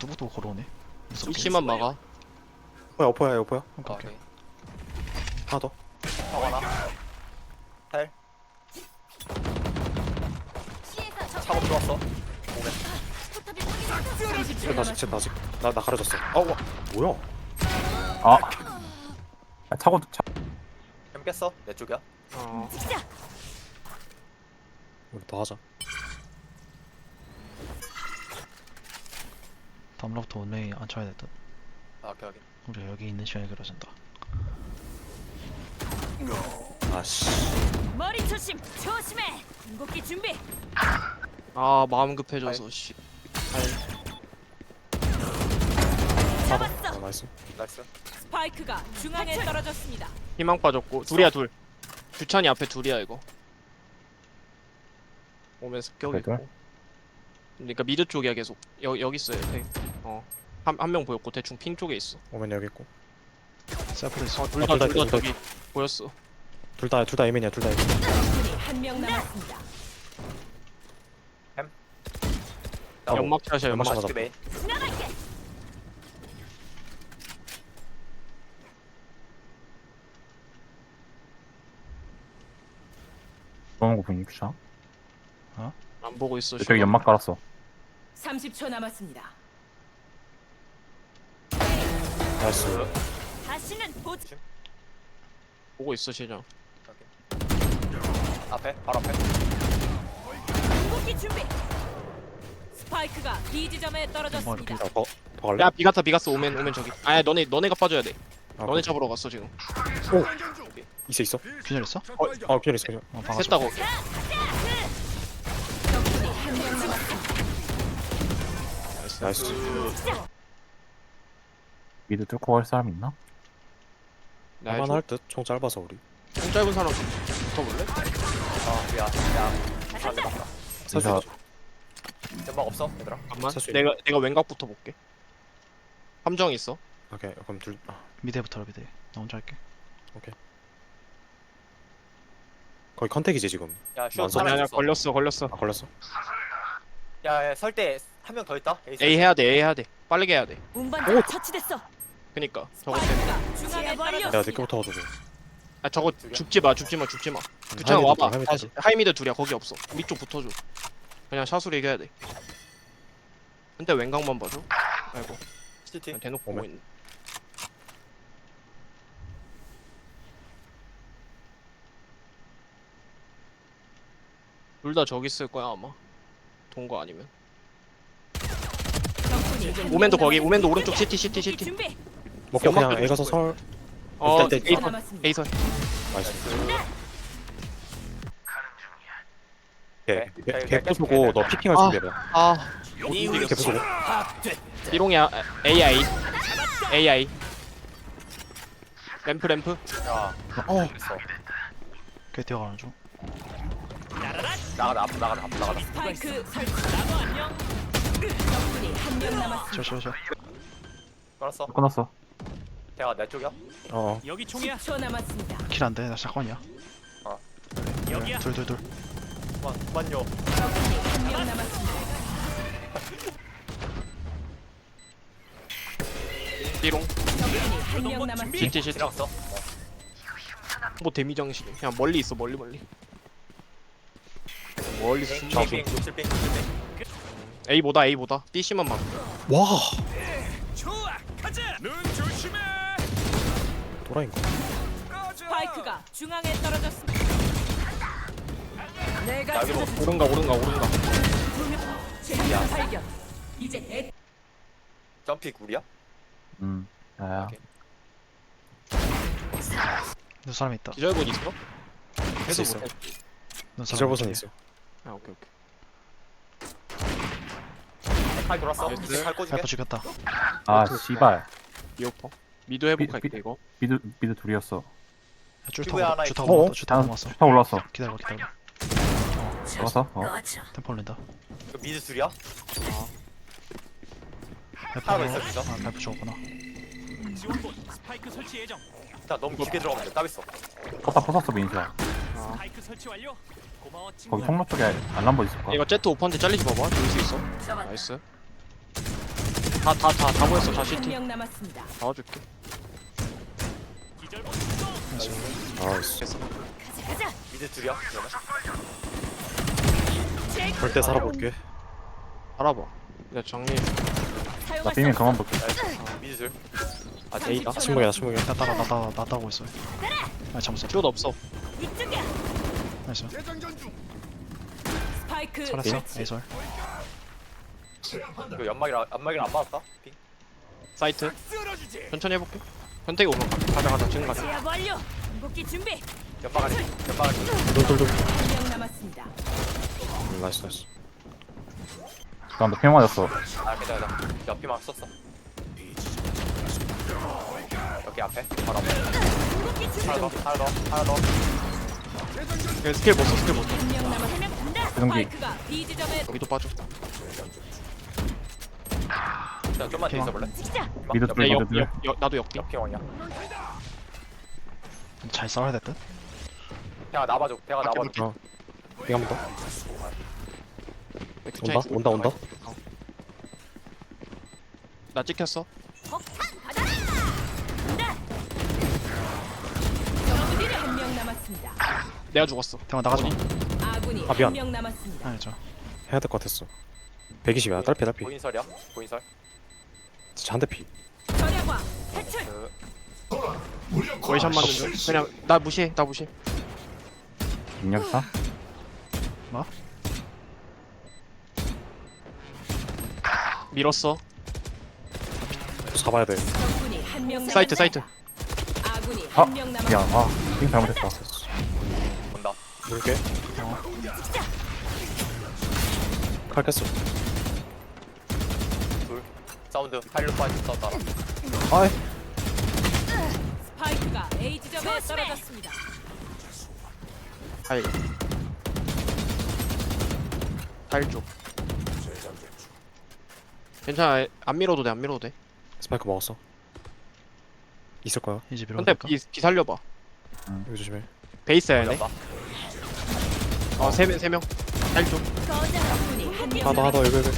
누구도 걸어오네. 무섭게. 위치만 막아. 어퍼야 어퍼야 어퍼야 오케이, 오케이. 오케이. 하나 더형 하나. 헬. 차고 들어왔어. 쟤 아직 쟤 아직 나, 나 가려졌어 아 와, 뭐야 아. 아 차고 차. 햄 깼어? 내 쪽이야. 어. 우리 더 하자 다음 라부터 원레이 안 쳐야 됐다. 아, 오케이, 오케이. 우리 여기 있는 시간이 길어진다. 아씨 머리 조심 조심해 궁극기 준비 아 마음 급해져서 씨. 잡았어. 더 아, 나이스 나이스. 스파이크가 중앙에 떨어졌습니다 희망 빠졌고 둘이야 둘. 규찬이 앞에 둘이야 이거. 오면 습격 있고. 그러니까 미드 쪽이야 계속. 여 여기 있어요. 네. 어. 한 한 명 보였고 대충 핑 쪽에 있어. 오면 여기 있고 있어. 어, 아, 둘다둘다둘다 둘 다 저기 보였어. 둘다 둘 다 에민이야 둘 다 에민 적군이 한 명 남았습니다 나 연막 샷이야 연막. 연막 샷. 메인. 지나갈게 들어오는 거 보니 귀찮아? 안 보고 있어. 저기 연막 깔았어. 30초 남았습니다 나이스 다시는 보지 보고 있어 시장. 앞에, 바로 앞에. 궁극기 준비 스파이크가 B 지점에 떨어졌습니다 야, 더, 더 갈래? 야 비가타 비가스 오면 오면 저기. 아야 너네 너네가 빠져야 돼. 아, 너네 그래. 잡으러 갔어 지금. 있어 있어 기절했어? 어, 어 기다려 어, 방아 셋다 거. 적군이 한명 남았습니다 나이스 미드 뚫고 갈 사람 있나? 나의 할만할 듯 총 짧아서 우리 총 짧은 사람 붙어볼래? 아, 야, 야. 안돼. 사실 인사. 연막 없어, 얘들아. 잠깐만. 사실- 내가 내가 왼각부터 볼게. 함정 있어. 오케이 그럼 둘 아, 미드부터 미드. 나 혼자 할게. 거의 컨택이지 지금 야, 슛 완전 아니 하나 아니야 있어. 걸렸어 걸렸어. 아 걸렸어? 야, 야, 설때 한 명 더 있다. 에이스. A 해야 돼 A 해야 돼. 빠르게 해야 돼. 운반자 처치됐어 그니까 저거 때문에. 스파이크가 중앙에 야 늦게부터 가지고 아 저거 죽여? 죽지 마 죽지 마 죽지 마. 규찬아 하이미드 와봐. 둘, 하이미드 다시 둘. 하이미드 둘이야 거기 없어. 우리 쪽 붙어줘. 그냥 샷으로 이겨야 돼. 근데 왼각만 봐줘. 아이고 CT. 그냥 대놓고 보고. 있네. 둘 다 저기 있을 거야 아마. 동거 아니면. 오맨도 거기. 오맨도 오른쪽 CT CT 궁극기 CT. 준비 먹고 연막 그냥 A 가서 설 어 일단 설 남았습니다. A 설. 나이스 네, 개 네, 개 네, 부수고 네, 너 네. 피킹할 아. 준비해봐 아개 부수고 삐롱이야 AI AI 램프 램프 야, 어 됐어. 걔 뛰어가는 중. 나가다, 앞으로 나가다, 앞으로 나가다. 스파이크 설치 적군이 한 명 남았습니다 저, 저, 저. 끊었어. 끝났어. 대가 내 쪽이야? 어. 여기 총이야. 10초 남았습니다 킬 안 돼. 나 샷건이야. 여기야. 둘, 둘, 둘. 그만, 그만요. 적군이 한 명 남았습니다 삐롱 적군이 한 명 남았습니다 CT CT 지나갔어. 뭐 데미 장식 그냥 멀리 있어 멀리 멀리 멀리 숨 빙, 빙, 60빙, 60빙. A보다 A보다 BC만 막 와 좋아. 가자. 눈. 또라이인가 스파이크가 중앙에 떨어졌습니다 내가 여기로. 오른가 오른가 오른가 발견 이제 내 점픽 우리야? 음. 오케이. 눈 사람 있다. 기절본 있어? 있어, 있어. 눈 사람 있다. 있어 아 오케이 오케이 칼 돌았어. 이제 칼 꽂을게. 발포 죽였다. 아 씨발. 이어퍼 미드 회복할게 삐- 삐- 이거 미드 미드 둘이었어. 야, 줄 피부에 타고, 하나 줄 있어. 타고 어? 왔다. 줄 타고 왔어. 다 올랐어. 기다려봐, 기다려봐. 올랐어? 어. 템포 올린다. 이거 미드 둘이야? 발포, 하나 더 있어, 진짜? 아, 발포 죽었구나. 지원본 스파이크 설치 예정. 자, 너무 깊게 들어가면 돼. 땀 있어. 껐다 부쉈어 민수야. 스파이크 설치 완료. 고마워 거기 친구야. 통로 쪽에 알람보 있을 거야. 이거 제트 오퍼한테 잘리지 봐봐 죽일 수 있어 나이스 다 다 다 다 보였어 다 CT 한명 남았습니다. 나와줄게 가자. 미드 둘이야 그러면? 절대 살아볼게. 알아봐. 내 정리. 나 빙민 그만 볼게. 아, 미드 둘 아 제이다? 침묵이야 침묵이야 나 따라 나 따라 나 따고 있어. 아 잠시만. 듀오도 없어. 이쪽이야. 나이스. 스파이크. 살았어 설치. 에이설. 그 연막이랑 연막이랑 안 맞았다? 핑 사이트. 천천히 해볼게 현택이 오면 가- 가자 가자 지금 가자 제압 완료. 궁극기 준비. 연막 안에 연막 안에 돌돌돌 한 명 남았습니다. 음, 나이스 나이스 나한테 핑 맞았어. 아 괜찮아 괜찮아 옆이만 썼어 여기 앞에 바로 앞에 준비. 하나 더 하나 더 하나 더그 스킬 못써 스킬 못써 한명 남았. 한명 간다. 구성기. 스파이크가 B 지점에 여기도 빠져 자, 좀만 뒤에 있어볼래? 찍자. 미드 야, 미드 역, 둘. 역, 역, 나도 역비 옆핑원이야 잘 싸워야 될 듯 대가 나봐줘 대가 밖에 나봐줘 어 빙 한번 더. 백투 온다. 온다 온다 어. 나 찍혔어 폭탄 가자. 간다. 적군이 한명 남았습니다. 내가 죽었어 대만 나가지 마 아군이 아, 미안. 한 명 남았습니다. 아니죠 해야 될 것 같았어 120이야 딸피 딸피 보인설이야 보인설 진짜 한 대 피. 절약과 탈출. 그 월샷 맞는 중. 그냥 나 무시해 나 무시해. 능력사? 밀었어. 잡아야 돼. 적군이 한명 남았습니다. 사이트 사이트. 아군이 아, 한명 남았습니다. 야, 아, 핑 잘못했다. 온다. 물게? 칼 깼어. 둘 사운드 파일럿 빠지 싸웠다 아이. 스파이크가 A 지점에 떨어졌습니다. 타일 타일 쪽. 괜찮아. 안 밀어도 돼 안 밀어도 돼. 스파이크 먹었어. 있을 거야. 이제 밀어 근데 비, 비 살려봐. 여기 조심해. 베이스 해야 연막 돼어세명세명. 타일 쪽. 적군이 한 명 하나 더 하나 더 여기 여기